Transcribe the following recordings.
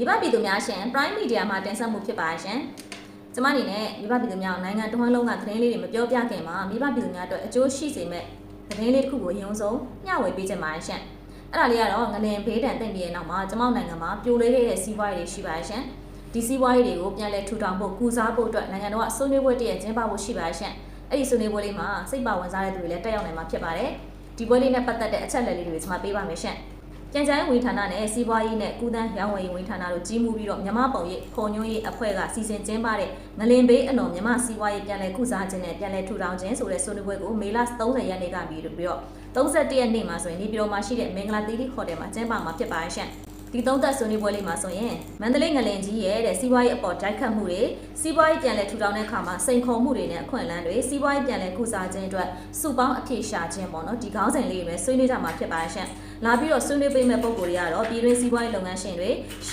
မိဘပြည်သူများရှင် Prime Media မှာတင်ဆက်မှုဖြစ်ပါရှင်။ကျမအနေနဲ့မိဘပြည်သူများကိုနိုင်ငံတော်လုံးကသတင်းလေးတွေမပြောပြခင်မှာမိဘပြည်သူများအတွက်အကျိုးရှိစေမဲ့သတင်းလေးတစ်ခုကိုအရင်ဆုံးမျှဝေပေးချင်ပါတယ်ရှင်။အဲ့ဒါလေးကတော့ငလင်ဘေးဒဏ်တင့်ပြီးတဲ့နောက်မှာကျမတို့နိုင်ငံမှာပြိုလဲခဲ့တဲ့စီးပွားရေးတွေရှိပါတယ်ရှင်။ဒီစီးပွားရေးတွေကိုပြန်လည်ထူထောင်ဖို့ကုစားဖို့အတွက်နိုင်ငံတော်ကဆွေးနွေးပွဲတည်းကျင်းပဖို့ရှိပါတယ်ရှင်။အဲ့ဒီဆွေးနွေးပွဲလေးမှာစိတ်ပါဝင်စားတဲ့သူတွေလည်းတက်ရောက်နိုင်မှာဖြစ်ပါတယ်။ဒီပွဲလေးနဲ့ပတ်သက်တဲ့အချက်အလက်လေးတွေကျွန်မပေးပါမယ်ရှင်။ ကြံကြမ်းဝန်ဌာနနဲ့စီးပွားရေးနဲ့ကုသန်းရောင်းဝယ်ရေးဝန်ဌာနတို့ကြီးမှုပြီးတော့မြမပုံရိပ်ခုံညွှန်းရေးအဖွဲ့ကစီစဉ်ကျင်းပတဲ့ငလင်ဘေးအနော်မြမစီးပွားရေးပြန်လည်ကုစားခြင်းနဲ့ပြန်လည်ထူထောင်ခြင်းဆိုတဲ့ဆွေးနွေးပွဲကိုမေလ30ရက်နေ့ကပြီးပြီးတော့31ရက်နေ့မှာဆိုရင်ဒီပြည်တော်မှာရှိတဲ့မင်္ဂလာသီရိဟိုတယ်မှာကျင်းပမှာဖြစ်ပါရဲ့ရှင့်ဒီသုံးသက်ဆွေးနွေးပွဲလေးမှာဆိုရင်မန္တလေးငလင်ကြီးရဲ့တဲ့စီးပွားရေးအပေါ်တိုက်ခတ်မှုတွေစီးပွားရေးပြန်လည်ထူထောင်တဲ့အခါမှာစိန်ခေါ်မှုတွေနဲ့အခွင့်အလမ်းတွေစီးပွားရေးပြန်လည်ကုစားခြင်းအတွက်စုပေါင်းအဖြေရှာခြင်းပေါ့နော်ဒီခေါင်းစဉ်လေးတွေပဲဆွေးနွေးကြမှာဖြစ်ပါရဲ့ရှင့် လာပြီးတော့ဆွေးနွေးပေးမဲ့ပုံကိုယ်တွေကတော့ပြည်တွင်းစီးပွားရေးလုပ်ငန်းရှင်တွေ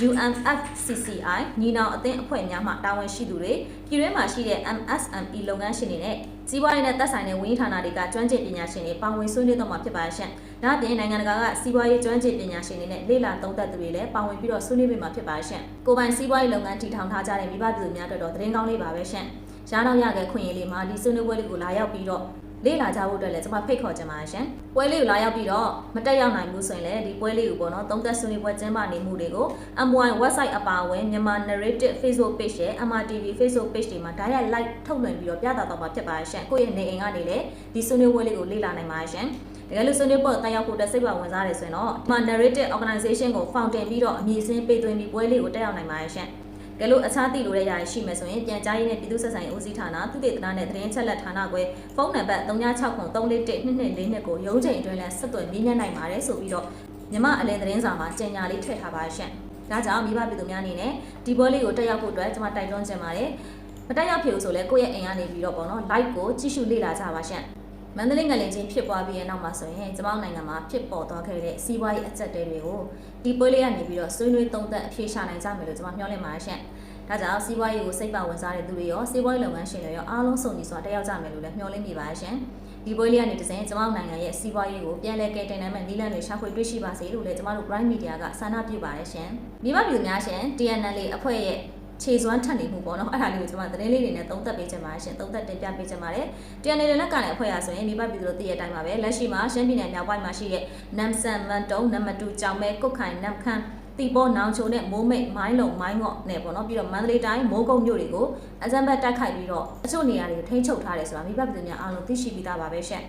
UMFCCI ညီနောင်အသင်းအဖွဲ့များမှတာဝန်ရှိသူတွေပြည်တွင်းမှာရှိတဲ့ MSME လုပ်ငန်းရှင်တွေနဲ့စီးပွားရေးနဲ့သက်ဆိုင်တဲ့ဝန်ကြီးဌာနတွေကကျွမ်းကျင်ပညာရှင်တွေပါဝင်ဆွေးနွေးတော့မှာဖြစ်ပါရဲ့ရှင့်။ဒါ့အပြင်နိုင်ငံတကာကစီးပွားရေးကျွမ်းကျင်ပညာရှင်တွေနဲ့လေ့လာသုံးသပ်သူတွေလည်းပါဝင်ပြီးတော့ဆွေးနွေးပေးမှာဖြစ်ပါရဲ့ရှင့်။ကိုယ်ပိုင်စီးပွားရေးလုပ်ငန်းတည်ထောင်ထားကြတဲ့မိဘပြည်သူများအတွက်တော့သတင်းကောင်းလေးပါပဲရှင့်။ရှားတော့ရခဲ့ခွင့်ရလေးမှာဒီဆွေးနွေးပွဲလေးကိုလာရောက်ပြီးတော့ လေ့လာကြဖို့အတွက်လည်းကျွန်မဖိတ်ခေါ်ချင်ပါတယ်ရှင်။ပွဲလေးကိုလာရောက်ပြီးတော့မတက်ရောက်နိုင်ဘူးဆိုရင်လည်းဒီပွဲလေးကိုပေါ့နော်သုံးသက်ဆွေးနွေးပွဲကျင်းပနေမှုတွေကို M1 website အပါအဝင်မြန်မာ narrative Facebook page ရဲ့ MRTV Facebook page တွေမှာ direct live ထုတ်လွှင့်ပြီးတော့ပြသတော့မှာဖြစ်ပါတယ်ရှင်။ကိုယ့်ရဲ့နေအိမ်ကနေလည်းဒီဆွေးနွေးပွဲလေးကိုလေ့လာနိုင်ပါတယ်ရှင်။တကယ်လို့ဆွေးနွေးပွဲတက်ရောက်ဖို့တက်စိတ်ပါဝင်စားတယ်ဆိုရင်တော့ဒီမှာ narrative organization ကို fountain ပြီးတော့အမည်စင်းပေးသွင်းပြီးပွဲလေးကိုတက်ရောက်နိုင်ပါတယ်ရှင်။ ကဲလို့အခြားတည်လို့ရရရှိမယ်ဆိုရင်ပြန်ကြားရေးနဲ့ပြည်သူ့ဆက်ဆံရေးဦးစီးဌာနသုတေသနနဲ့သတင်းချက်လက်ဌာနခွဲဖုန်းနံပါတ်3963412242ကိုရုံးချိန်အတွင်းလဲဆက်သွယ်မြင်းမြတ်နိုင်ပါတယ်ဆိုပြီးတော့မြမအလင်းသတင်းစာမှာကြေညာလေးထည့်ထားပါရှင့်။ဒါကြောင့်မိဘပြည်သူများအနေနဲ့ဒီပွဲလေးကိုတက်ရောက်ဖို့အတွက်ကျွန်မတိုက်တွန်းချင်ပါတယ်။မတက်ရောက်ဖြစ်ဘူးဆိုလဲကိုယ့်ရဲ့အိမ်ကနေပြီးတော့ပေါ့နော် live ကိုကြည့်ရှုလေ့လာကြပါရှင့်။ မန္တလေးငလင်ချင်းဖြစ်ပွားပြီးတဲ့နောက်မှာဆိုရင်ကျမတို့နိုင်ငံမှာဖြစ်ပေါ်သွားခဲ့တဲ့စီးပွားရေးအကျပ်တဲတွေကိုဒီပွဲလေးကနေပြီးတော့ဆွေးနွေးသုံးသပ်အဖြေရှာနိုင်ကြမယ်လို့ကျွန်မမျှော်လင့်ပါတယ်ရှင့်။ဒါကြောင့်စီးပွားရေးကိုစိတ်ပါဝင်စားတဲ့သူတွေရောစီးပွားရေးလုပ်ငန်းရှင်တွေရောအားလုံးစုံညီစွာတက်ရောက်ကြမယ်လို့လည်းမျှော်လင့်မိပါတယ်ရှင်။ဒီပွဲလေးကနေတစ်စင်ကျမတို့နိုင်ငံရဲ့စီးပွားရေးကိုပြန်လည်ကယ်တင်နိုင်မယ့်နည်းလမ်းတွေရှာဖွေတွေ့ရှိပါစေလို့လည်းကျမတို့ Prime Media ကဆန္ဒပြုပါတယ်ရှင်။မိဘပြည်သူများရှင် TNL အဖွဲ့ရဲ့ ခြေစွမ်းထက်နေမှုပေါ့နော်အဲ့ဒါလေးကိုကျွန်မသတင်းလေးတွေနဲ့သုံးသပ်ပေးချင်ပါတယ်ရှင်သုံးသပ်တင်ပြပေးချင်ပါတယ် TNL လက်ကလည်းအဖွဲ့ရဆိုရင်မိဘပြည်သူတို့သိတဲ့အတိုင်းပါပဲလက်ရှိမှာရှမ်းပြည်နယ်မြောက်ပိုင်းမှာရှိတဲ့နမ်ဆန်မန်တုံနံပါတ်2ကြောင်မဲကုတ်ခိုင်နမ်ခမ်းတီပေါ်နောင်ချုံနဲ့မိုးမိတ်မိုင်းလုံမိုင်းငေါ့နဲ့ပေါ့နော်ပြီးတော့မန္တလေးတိုင်းမိုးကုတ်မြို့တွေကိုအကြံဘတ်တိုက်ခိုက်ပြီးတော့အချို့နေရာတွေကိုထိန်းချုပ်ထားတယ်ဆိုတာမိဘပြည်သူများအားလုံးသိရှိပြီးသားပါပဲရှင်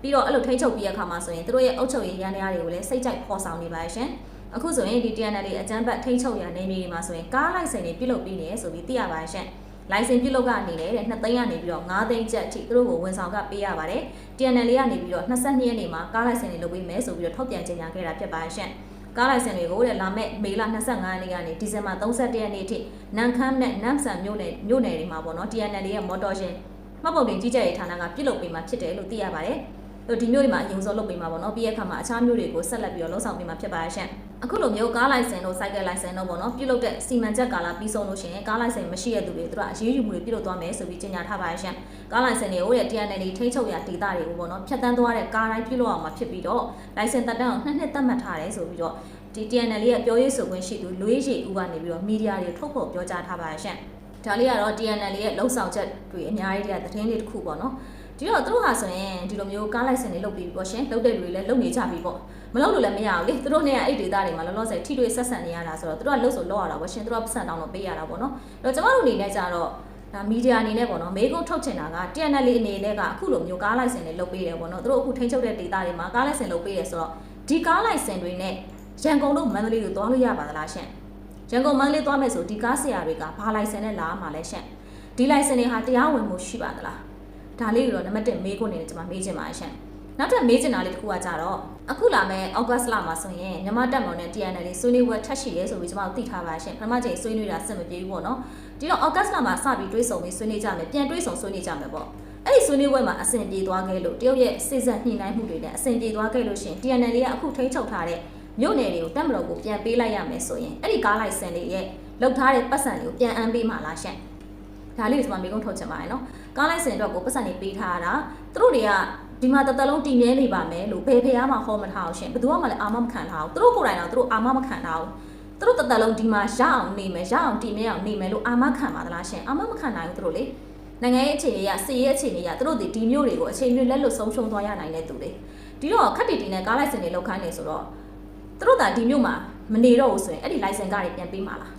ပြီးတော့အဲ့လိုထိန်းချုပ်ပြီးရခါမှာဆိုရင်တို့ရဲ့အုပ်ချုပ်ရေးရန်တရားတွေကိုလည်းစိတ်ကြိုက်ဖော်ဆောင်နေပါရဲ့ရှင် အခုဆိုရင်ဒီ TNL အကြမ်းဖက်ထိန်းချုပ်ရနေမြေတွေမှာဆိုရင်ကားလိုက်စင်တွေပြုတ်လုပြီးနေရဆိုပြီးသိရပါရဲ့ရှင်လိုင်စင်ပြုတ်လုကနေလေတဲ့2သိန်းကနေပြီးတော့9သိန်းကျပ်အထိသူတို့ကိုဝန်ဆောင်ကပေးရပါတယ် TNL ကနေပြီးတော့22ရက်နေ့မှာကားလိုက်စင်တွေလုပ်ပေးမယ်ဆိုပြီးတော့ထုတ်ပြန်ကြေညာခဲ့တာဖြစ်ပါရဲ့ရှင်ကားလိုင်စင်တွေကိုတဲ့လာမဲ့မေလ25ရက်နေ့ကနေဒီဇင်ဘာ31ရက်နေ့အထိနန်ခမ်းနဲ့နမ်ဆန်မြို့နယ်မြို့နယ်တွေမှာပေါ့နော် TNL ရဲ့မော်တော်ရှင်မှတ်ပုံတင်ကြီးကြပ်ရေးဌာနကပြုတ်လုပေးမှာဖြစ်တယ်လို့သိရပါတယ်တို့ ဒီမျိုးတွေမှာအရင်ဆုံးလုပ်ပေးမှာပေါ့နော်ပြီးရခါမှာအခြားမျိုးတွေကိုဆက်လက်ပြီးတော့လှုပ်ဆောင်ပေးမှာဖြစ်ပါရဲ့ရှင်အခုလိုမျိုးကားလိုင်စင်တို့စိုက်ကယ်လိုင်စင်တို့ပေါ့နော်ပြုတ်လုတဲ့စီမံချက်ကာလပြီးဆုံးလို့ရှိရင်ကားလိုင်စင်မရှိတဲ့သူတွေတို့ကအရေးယူမှုတွေပြုတ်လုသွားမယ်ဆိုပြီးကြေညာထားပါရဲ့ရှင်ကားလိုင်စင်တွေကိုတဲ့ TNL ထိန်းချုပ်ရာဒေသတွေကိုပေါ့နော်ဖြတ်တန်းသွားတဲ့ကားတိုင်းပြုတ်လုအောင်မှာဖြစ်ပြီးတော့လိုင်စင်တက်တန်းအောင်နှစ်နှစ်သတ်မှတ်ထားတယ်ဆိုပြီးတော့ဒီ TNL ရဲ့ပြောရေးဆိုခွင့်ရှိသူလူရေးရှိဦးကနေပြီးတော့မီဒီယာတွေထုတ်ဖော်ပြောကြားထားပါရဲ့ရှင်ဒါလေးကတော့ TNL ရဲ့လှုပ်ဆောင်ချက်တွေအများကြီးတည်းသတင်းတွေတစ်ခုပေါ့နော် ဒီတော့သူတို့ဟာဆိုရင်ဒီလိုမျိုးကားလိုက်စင်တွေလုပ်ပြီးပေါ့ရှင်လုပ်တဲ့လူတွေလည်းလုပ်နေကြပြီပေါ့မလုပ်လို့လည်းမရဘူးလေသူတို့နဲ့အဲ့ဒေတာတွေမှာလောလောဆယ်ထိတွေ့ဆက်ဆံနေရတာဆိုတော့သူတို့ကလှုပ်ဆိုလောက်ရတာပေါ့ရှင်သူတို့ကပတ်စံတောင်းတော့ပေးရတာပေါ့နော်အဲ့တော့ကျမတို့အနေနဲ့ကြတော့ဒါမီဒီယာအနေနဲ့ပေါ့နော်မေကုန်းထုတ်ချင်တာက TNL အနေနဲ့ကအခုလိုမျိုးကားလိုက်စင်တွေလုပ်ပေးတယ်ပေါ့နော်သူတို့အခုထိန်းချုပ်တဲ့ဒေတာတွေမှာကားလိုက်စင်လုပ်ပေးတယ်ဆိုတော့ဒီကားလိုက်စင်တွေနဲ့ရန်ကုန်တို့မန္တလေးတို့သွားလို့ရပါသလားရှင်ရန်ကုန်မန္တလေးသွားမယ်ဆိုဒီကားဆရာတွေကဘာလိုက်စင်နဲ့လာမှာလဲရှင်ဒီလိုက်စင်တွေဟာတရားဝင်မှုရှိပါသလား ဒါလေးကိုတော့နံပါတ်1မေးခွန်းနေနဲ့ကျွန်မမေးချင်ပါတယ်ရှင်နောက်ထပ်မေးချင်တာလေးတစ်ခုကကြတော့အခုလာမယ့်ဩဂတ်လမှာဆိုရင်မြန်မာတက်မောင်နဲ့ TNL ဆွေးနွေးပွဲထပ်ရှိရဲဆိုပြီးကျွန်မတို့သိထားပါရှင်ပထမချိန်ဆွေးနွေးတာစင်မပြေဘူးပေါ့နော်ဒီတော့ဩဂတ်လမှာစပြီးတွေးဆုံပြီးဆွေးနွေးကြမယ်ပြန်တွေးဆုံဆွေးနွေးကြမယ်ပေါ့အဲ့ဒီဆွေးနွေးပွဲမှာအဆင်ပြေသွားခဲ့လို့တရုတ်ရဲ့စိစက်ညှိနှိုင်းမှုတွေနဲ့အဆင်ပြေသွားခဲ့လို့ရှင် TNL ကအခုထိန်းချုပ်ထားတဲ့မြို့နယ်တွေကိုတက်မတော်ကိုပြန်ပေးလိုက်ရမယ်ဆိုရင်အဲ့ဒီကားလိုက်စင်လေးရဲ့လောက်ထားတဲ့ပတ်စံတွေကိုပြန်အမ်းပေးမှလားရှင်ဒါလေးကိုကျွန်မမေကုန်းထုတ်ချင်ပါတယ်နော် ကားလိုက်စင်တော့ကိုပတ်စံတွေပေးထားတာသူတို့တွေကဒီမှာတသက်လုံးတည်မြဲနေပါမယ်လို့ဘယ်ဖះမှဟောမထားအောင်ရှင်ဘယ်သူမှလည်းအာမမခံထားဘူးသူတို့ကိုယ်တိုင်တော့သူတို့အာမမခံထားဘူးသူသူတို့တသက်လုံးဒီမှာရအောင်နေမယ်ရအောင်တည်မြဲအောင်နေမယ်လို့အာမခံပါသလားရှင်အာမမခံနိုင်ဘူးသူတို့လေနိုင်ငံရေးအခြေအနေရစီရေးအခြေအနေရသူတို့ဒီဒီမျိုးတွေကိုအချိန်မျိုးလက်လွတ်ဆုံးရှုံးသွားရနိုင်တဲ့သူတွေဒီတော့ခက်တီတီနဲ့ကားလိုက်စင်တွေလောက်ခိုင်းနေဆိုတော့သူတို့ကဒီမျိုးမှာမနေတော့ဘူးဆိုရင်အဲ့ဒီ license ကားတွေပြန်ပေးမှာလား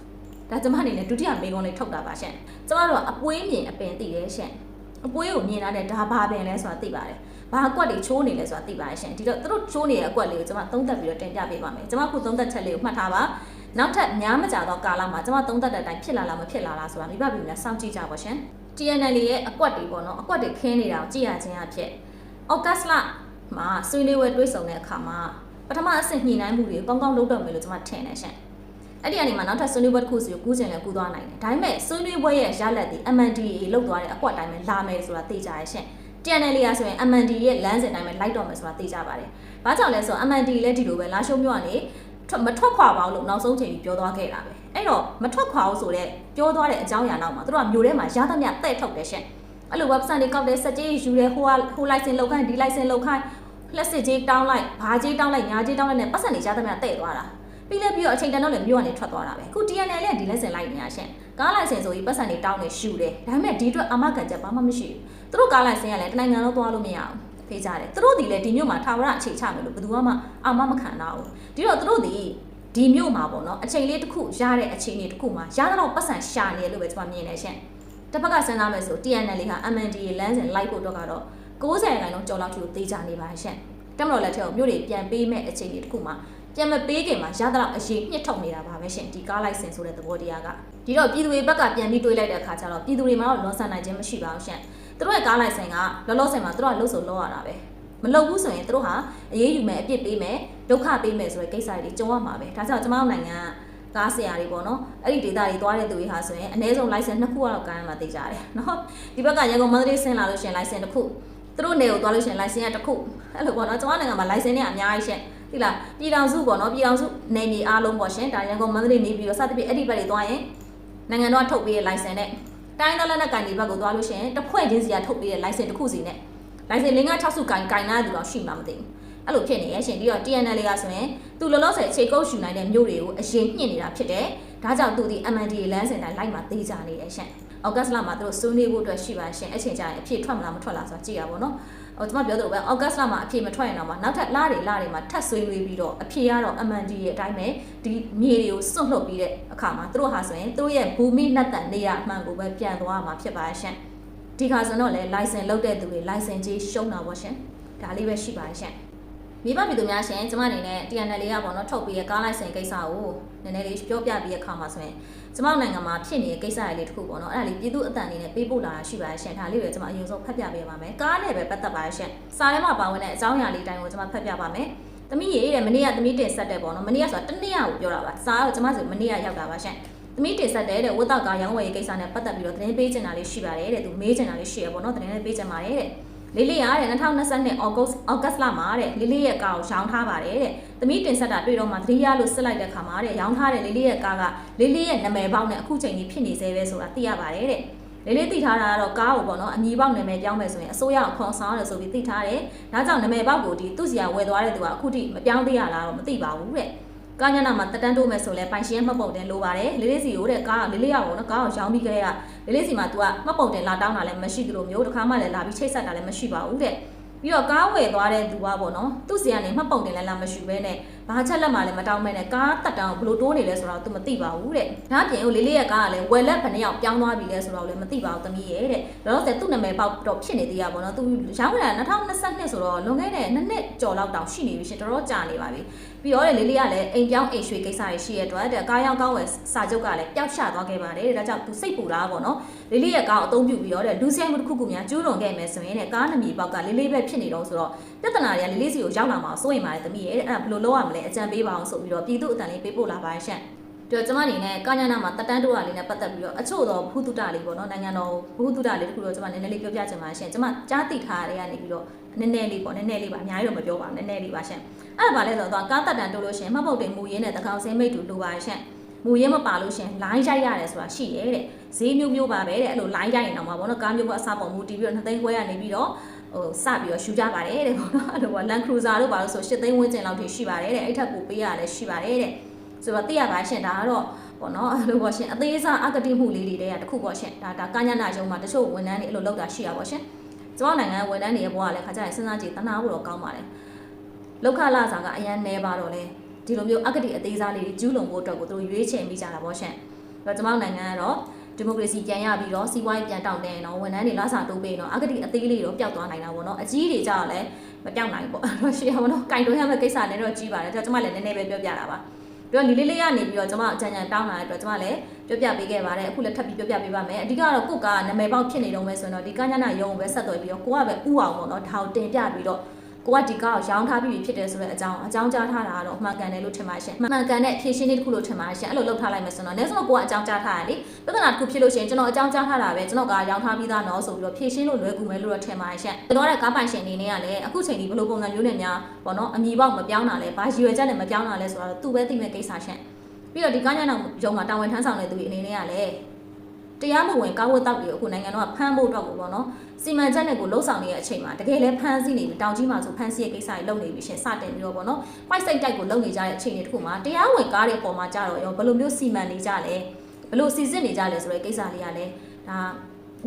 ဒါကျမအနေနဲ့ဒုတိယမေးခွန်းလေးထုတ်တာပါရှင်ကျမတို့ကအပွေးမြင်အပင်သိတယ်ရှင်အပွေးကိုမြင်လာတဲ့ဒါဘာပင်လဲဆိုတာသိပါတယ်ဘာအကွက်တွေချိုးနေလဲဆိုတာသိပါတယ်ရှင်ဒီတော့သူတို့ချိုးနေတဲ့အကွက်လေးကိုကျမသုံးသပ်ပြီးတော့တင်ပြပေးပါမယ်ကျမခုသုံးသပ်ချက်လေးကိုမှတ်ထားပါနောက်ထပ်များမကြတော့ကာလမှာကျမသုံးသပ်တဲ့အတိုင်းဖြစ်လာလားမဖြစ်လာလားဆိုတာမိဘပြည်များစောင့်ကြည့်ကြပါရှင် TNL ရဲ့အကွက်တွေပေါ့နော်အကွက်တွေခင်းနေတာကိုကြည့်ရခြင်းအဖြစ်အောက်ဂတ်စ်လမှာဆွေးနွေးပွဲတွေးဆောင်တဲ့အခါမှာပထမအဆင့်ညှိနှိုင်းမှုတွေကောင်းကောင်းလုပ်တော့မယ်လို့ကျွန်မထင်တယ်ရှင် အဲ့ဒီအနေမှာနောက်ထပ်ဆွေးနွေးပွဲတစ်ခုစီကိုကူးကျင်လဲကူးသွားနိုင်တယ်ဒါပေမဲ့ဆွေးနွေးပွဲရဲ့ရလဒ်ဒီ MNDA လောက်သွားတဲ့အကွက်တိုင်းပဲလာမယ်ဆိုတာသိကြရရှင် TNL ရဆိုရင် MND ရဲ့လမ်းစဉ်တိုင်းပဲလိုက်တော့မယ်ဆိုတာသိကြပါတယ်။ဘာကြောင့်လဲဆိုတော့ MND လည်းဒီလိုပဲလာရှုံးမျိုးကနေမထွက်ခွာပါဘူးလို့နောက်ဆုံးချိန်ပြီးပြောသွားခဲ့တာပဲ။အဲ့တော့မထွက်ခွာဘူးဆိုတော့ပြောသွားတဲ့အကြောင်းအရာနောက်မှာသူတို့ကမျိုးထဲမှာရသမျှတဲ့ထုတ်တယ်ရှင်။အဲ့လို website တွေကောက်တယ်စက်ကြီးယူတယ်ဟိုကဟို license လောက်ခိုင်းဒီ license လောက်ခိုင်းလက်စစ်ကြီးတောင်းလိုက်ဘာကြီးတောင်းလိုက်ညာကြီးတောင်းလိုက်နဲ့ပတ်စံတွေရသမျှတဲ့သွားတာ။ ပြီးလဲပြီးတော့အချိန်တန်တော့လည်းမျိုးကနေထွက်သွားတာပဲ။ခု TNL လည်းဒီ license လိုက်နေရရှင်။ကား license ဆိုပြီးပတ်စံတွေတောင်းနေရှူတယ်။ဒါပေမဲ့ဒီအတွက်အမကန်ချက်ဘာမှမရှိဘူး။သူတို့ကား license ကလည်းတနိုင်ငံလုံးသွားလို့မရဘူး။ဖေးကြတယ်သူတို့ဒီလေဒီမြို့မှာထာဝရအခြေချမယ်လို့ဘယ်သူမှအာမမခံတော့ဘူးဒီတော့သူတို့ဒီဒီမြို့မှာပေါ့နော်အချိန်လေးတစ်ခုရတဲ့အချိန်လေးတစ်ခုမှာရတော့ပတ်စံရှာနေလို့ပဲကျွန်မမြင်နေရှင်တစ်ဖက်ကစဉ်းစားမယ်ဆို TNL လေးဟာ MNDA လမ်းစဉ်လိုက်ဖို့တော့ကတော့90ခိုင်လုံးကြော်လောက်ထိကိုသေးကြနေပါရှင်တက်မတော်လက်ထက်ကိုမြို့တွေပြန်ပေးမဲ့အချိန်လေးတစ်ခုမှာ ပြန်မပေးခင်မှာရတော့အရေးညှစ်ထုတ်နေတာပါပဲရှင်ဒီကားလိုက်စင်ဆိုတဲ့သဘောတရားကဒီတော့ပြည်သူတွေဘက်ကပြန်ပြီးတွေးလိုက်တဲ့အခါကျတော့ပြည်သူတွေမှာတော့လွန်ဆန်နိုင်ခြင်းမရှိပါဘူးရှင်သူတို့ရဲ့ကားလိုက်စင်ကလောလောဆယ်မှာသူတို့ကလှုပ်ဆိုလောရတာပဲမလုပ်ဘူးဆိုရင်သူတို့ဟာအရေးယူမယ်အပြစ်ပေးမယ်ဒုက္ခပေးမယ်ဆိုတဲ့ကိစ္စတွေကြုံရမှာပဲဒါကြောင့်ကျွန်မတို့နိုင်ငံကကားဆရာတွေပေါ့နော်အဲ့ဒီဒေတာတွေသွားတဲ့သူတွေဟာဆိုရင်အနည်းဆုံး license နှစ်ခုကတော့ကိုင်းမှသိကြတယ်နော်ဒီဘက်ကရန်ကုန်မန္တလေးဆင်းလာလို့ရှိရင် license တစ်ခုသူတို့နေကိုသွားလို့ရှိရင် license ကတစ်ခုအဲ့လိုပေါ့နော်ကျွန်မနိုင်ငံမှာ license တွေအများကြီးရှင့် ဒီလားပြည်တော်စုပေါ့နော်ပြည်တော်စုနေမြေအားလုံးပေါ့ရှင်ဒါရန်ကုန်မန္တလေးနေပြီးတော့စသဖြင့်အဲ့ဒီဘက်တွေသွားရင်နိုင်ငံတော်ကထုတ်ပေးတဲ့ license နဲ့တိုင်းဒေသနဲ့ကန်ဒီဘက်ကိုသွားလို့ရှိရင်တစ်ဖွဲ့ချင်းစီကထုတ်ပေးတဲ့ license တစ်ခုစီနဲ့ license လင်းက6စုကန်ကန်နာသူတော့ရှိမှာမသိဘူးအဲ့လိုဖြစ်နေရဲ့ရှင်ပြီးတော့ TNL လေးကဆိုရင်သူလောလောဆယ်ခြေကုပ်ရှူနိုင်တဲ့မျိုးတွေကိုအရင်ညှင့်နေတာဖြစ်တယ်ဒါကြောင့်သူဒီ MND လမ်းစဉ်တိုင်းလိုက်မှာသေးကြနေရဲ့ရှင်အောက်ဂတ်လမှာသူတို့ဆွေးနွေးဖို့အတွက်ရှိပါရှင်အချိန်ကြာရင်အဖြစ်ထွက်မလားမထွက်လားဆိုတာကြည့်ရပါတော့ ဟိုကျွန်မပြောသလိုပဲအောက်ဂတ်လမှာအဖြစ်မထွက်ရင်တော့မှနောက်ထပ်လတွေလတွေမှာထပ်ဆွေးနွေးပြီးတော့အဖြစ်ကတော့ MND ရဲ့အတိုင်းပဲဒီမြေတွေကိုစွန့်လှုပ်ပြီးတဲ့အခါမှာသူတို့ဟာဆိုရင်သူတို့ရဲ့ဘူမိနှက်တန်နေရအမှန်ကိုပဲပြန်သွားမှာဖြစ်ပါရှင်ဒီခါဆိုတော့လေ license လောက်တဲ့သူတွေ license ကြီးရှုံးတာပေါ့ရှင်ဒါလေးပဲရှိပါရှင်မိဘပြည်သူများရှင်ကျမအနေနဲ့ TNL လေးကပေါ့နော်ထုတ်ပြီးရကားလိုက်စင်ကိစ္စကိုနည်းနည်းလေးပြောပြပြီးရခါမှာဆိုရင် ကျမနိုင်ငံမှာဖြစ်နေတဲ့ကိစ္စတွေလေးတစ်ခုပေါ့နော်အဲ့ဒါလေးပြည်သူအတန်အနေနဲ့ပေးပို့လာတာရှိပါတယ်ရှင်ဒါလေးပဲကျမအရင်ဆုံးဖတ်ပြပေးပါမယ်ကားနဲ့ပဲပတ်သက်ပါရှင်စာထဲမှာပါဝင်တဲ့အကြောင်းအရာလေးတိုင်းကိုကျမဖတ်ပြပါမယ်သမီးရေတဲ့မနေ့ကသမီးတင်ဆက်တဲ့ပေါ့နော်မနေ့ကဆိုတာတနေ့ကိုပြောတာပါစာကတော့ကျမဆိုမနေ့ကရောက်တာပါရှင်သမီးတင်ဆက်တဲ့တဲ့ဝတ်တောက်ကားရောင်းဝယ်ရေးကိစ္စနဲ့ပတ်သက်ပြီးတော့သတင်းပေးချင်တာလေးရှိပါတယ်တဲ့သူမေးချင်တာလေးရှိရပေါ့နော်သတင်းလေးပေးချင်ပါတယ်တဲ့ လေးလေးရတဲ့2022အောက်ဂတ်အောက်ဂတ်လမှာတဲ့လေးလေးရဲ့ကားကိုရောင်းထားပါတယ်တဲ့။သမီးတင်ဆက်တာတွေ့တော့မှသတိရလို့စစ်လိုက်တဲ့ခါမှာတဲ့ရောင်းထားတဲ့လေးလေးရဲ့ကားကလေးလေးရဲ့နာမည်ပေါက်နဲ့အခုချိန်ကြီးဖြစ်နေသေးပဲဆိုတာသိရပါတယ်တဲ့။လေးလေးသိထားတာကတော့ကားကိုပေါ့နော်အမည်ပေါက်နာမည်ပြောင်းမယ်ဆိုရင်အစိုးရအခွန်ဆောင်ရတယ်ဆိုပြီးသိထားတယ်။ဒါကြောင့်နာမည်ပေါက်ကိုဒီသူ့စီကဝယ်သွားတဲ့သူကအခုထိမပြောင်းသေးရလားတော့မသိပါဘူးတဲ့။ ကားညနာမှာတက်တန်းတိုးမယ်ဆိုလဲပိုင်ရှင်မှတ်ပုံတင်လိုပါတယ်လေးလေးစီကိုတဲ့ကားလေးလေးရပေါ့နော်ကားကိုရောင်းပြီးကြတဲ့ကလေးလေးစီမှာ तू ကမှတ်ပုံတင်လာတောင်းတာလည်းမရှိသလိုမျိုးတစ်ခါမှလည်းလာပြီးချိတ်ဆက်တာလည်းမရှိပါဘူးတဲ့ပြီးတော့ကားဝယ်သွားတဲ့သူကပေါ့နော်သူ့စီကနေမှတ်ပုံတင်လည်းလာမရှိဘဲနဲ့ဘာချက်လက်မှလည်းမတောင်းမဲနဲ့ကားတက်တောင်ဘလို့တိုးနေလဲဆိုတော့ तू မသိပါဘူးတဲ့ဒါအပြင်ကိုလေးလေးရဲ့ကားကလည်းဝယ်လက်ဘယ်နှယောက်ပြောင်းသွားပြီလဲဆိုတော့လည်းမသိပါဘူးသမီးရဲ့တဲ့လောလောဆယ်သူ့နာမည်ပေါက်တော့ဖြစ်နေသေးရပါတော့ तू ရောင်းလာ2022ဆိုတော့လွန်ခဲ့တဲ့နှစ်နှစ်ကျော်လောက်တောင်ရှိနေပြီရှင်တော်တော်ကြာနေပါပြီ ပြီးတော့လေးလေးကလည်းအိမ်ပြောင်းအိမ်ရွှေကိစ္စတွေရှိရတဲ့အတွက်ကားရောင်းကောင်းဝယ်စာချုပ်ကလည်းပျောက်ချသွားခဲ့ပါတယ်တဲ့ဒါကြောင့် तू စိတ်ပူတာပေါ့နော်လေးလေးရဲ့ကားကိုအသုံးပြုပြီးတော့တဲ့လူဆိုင်မှုတစ်ခုခုများကျူးလွန်ခဲ့မယ်ဆိုရင်တဲ့ကားနမီပေါက်ကလေးလေးပဲဖြစ်နေတော့ဆိုတော့ပြဿနာတွေကလေးလေးစီကိုရောက်လာမှာစိုးရင်ပါတယ်သမီးရဲ့အဲ့ဒါဘယ်လိုလုပ်ရမလဲအကြံပေးပါအောင်ဆိုပြီးတော့ပြည်သူအတန်လေးပေးပို့လာပါရှင့်တော့ကျမအနေနဲ့ကာညာနာမှာတက်တန်းတိုးတာလေးနဲ့ပတ်သက်ပြီးတော့အချို့တော့ဘုသူတလေးပေါ့နော်နိုင်ငံတော်ဘုသူတလေးတခုတော့ကျမနည်းနည်းလေးပြောပြချင်ပါရှင့်ကျမကြားသိထားတဲ့ကနေပြီးတော့နည်းနည်းလေးပေါ့နည်းနည်းလေးပါအများကြီးတော့မပြောပါဘူးနည်းနည်းလေးပါရှင့် အဲ့ဒါပါလဲဆိုတော့ကားတက်တန်းတိုးလို့ရှင့်မှတ်ပုတ်တင်မူရင်းနဲ့တကောင်စင်းမိတ်တူလိုပါရှင့်မူရင်းမပါလို့ရှင်လိုင်းရိုက်ရတယ်ဆိုတာရှိရဲတဲ့ဈေးမျိုးမျိုးပါပဲတဲ့အဲ့လိုလိုင်းရိုက်ရင်တော့မှာပေါ့နော်ကားမျိုးကအစားပုံမူတီးပြီးတော့နှစ်သိန်းခွဲရနေပြီးတော့ဟိုစပြီးတော့ရှူကြပါတယ်တဲ့ပေါ့နော်အဲ့လိုပေါ့ Land Cruiser တို့ပါလို့ဆို၈သိန်းဝန်းကျင်လောက်ထိရှိပါတယ်တဲ့အဲ့ထက်ပိုပေးရတယ်ရှိပါတယ်တဲ့ဆိုတော့သိရပါရှင်ဒါကတော့ပေါ့နော်အဲ့လိုပေါ့ရှင်အသေးစားအကတိမှုလေးတွေတည်းကတစ်ခုပေါ့ရှင်ဒါဒါကညနာရုံမှာတချို့ဝန်ထမ်းတွေအဲ့လိုလောက်တာရှိရပါရှင်ကျမနိုင်ငံဝန်ထမ်းတွေရဲ့ဘဝကလည်းခါကြရင်စဉ်းစားကြည့်တနာဖို့တော့ကောင်းပါတယ် လောက်ခလာစာကအရန်နေပါတော့လေဒီလိုမျိုးအကတိအသေးစားလေးတွေကျူးလွန်ဖို့အတွက်ကိုသူတို့ရွေးချယ်မိကြတာပေါ့ရှင်အဲ့တော့ကျမနိုင်ငံကတော့ဒီမိုကရေစီပြန်ရပြီးတော့စီးပွားရေးပြန်တောင်းတယ်နော်ဝန်ထမ်းတွေလစာတိုးပေးနော်အကတိအသေးလေးတော့ပျောက်သွားနိုင်တာပေါ့နော်အကြီးတွေကြောက်လည်းမပျောက်နိုင်ဘူးပေါ့အဲ့တော့ရှေ့အောင်နော်ကင်တွန်းရမယ့်ကိစ္စလည်းတော့ကြီးပါတယ်ဒါကြောင့်ကျမလည်းနည်းနည်းပဲပြောပြတာပါပြီးတော့လီလေးလေးကနေပြီးတော့ကျမအကြံဉာဏ်တောင်းလာတဲ့အတွက်ကျမလည်းပြောပြပေးခဲ့ပါတယ်အခုလည်းထပ်ပြီးပြောပြပေးပါမယ်အဓိကတော့ကိုကနာမည်ပေါက်ဖြစ်နေတော့မယ်ဆိုရင်တော့ဒီကညနာရုံကိုပဲဆက်သွယ်ပြီးတော့ကိုကပဲဥအောင်ပေါ့နော်ဒါကိုတင်ပြပြီးတော့ ကိုကဒီကားကိုရောင်းထားပြီးဖြစ်တယ်ဆိုတဲ့အကြောင်းအကြောင်းကြားထားတာကတော့အမှန်ကန်တယ်လို့ထင်ပါရှင်အမှန်ကန်တဲ့ဖြည့်ရှင်းလေးတစ်ခုလို့ထင်ပါရှင်အဲ့လိုလုပ်ထားလိုက်မယ်ဆိုတော့လည်းဆိုတော့ကိုကအကြောင်းကြားထားရတယ်ပြဿနာတစ်ခုဖြစ်လို့ရှိရင်ကျွန်တော်အကြောင်းကြားထားတာပဲကျွန်တော်ကရောင်းထားပြီးသားနော်ဆိုပြီးတော့ဖြည့်ရှင်းလို့လွယ်ကူမယ်လို့တော့ထင်ပါရှင်ကျွန်တော်ကကားပိုင်ရှင်အနေနဲ့ကလည်းအခုချိန်ဒီဘယ်လိုပုံစံမျိုးနဲ့များပေါ့နော်အမီပေါက်မပြောင်းတာလဲဘာရည်ရွယ်ချက်နဲ့မပြောင်းတာလဲဆိုတော့သူပဲသိမဲ့ကိစ္စရှင်ပြီးတော့ဒီကားညနောင်ရုံမှာတာဝန်ထမ်းဆောင်တဲ့သူတွေအနေနဲ့ကလည်း တရားမဝင်ကားဝတ်တောက်တွေအခုနိုင်ငံတော်ကဖမ်းဖို့အတွက်ကိုပေါ့နော်စီမံချက်နဲ့ကိုလှုပ်ဆောင်နေတဲ့အချိန်မှာတကယ်လဲဖမ်းဆီးနေပြီတောင်ကြီးမှာဆိုဖမ်းဆီးရဲ့ကိစ္စတွေလုပ်နေပြီရှင်စတင်ပြီးတော့ပေါ့နော်ပိုက်စိတ်တိုက်ကိုလုပ်နေကြတဲ့အချိန်တွေတခုမှာတရားဝင်ကားတွေပေါ်မှာကြတော့ရောဘယ်လိုမျိုးစီမံနေကြလဲဘယ်လိုစီစစ်နေကြလဲဆိုတဲ့ကိစ္စလေးကလည်းဒါ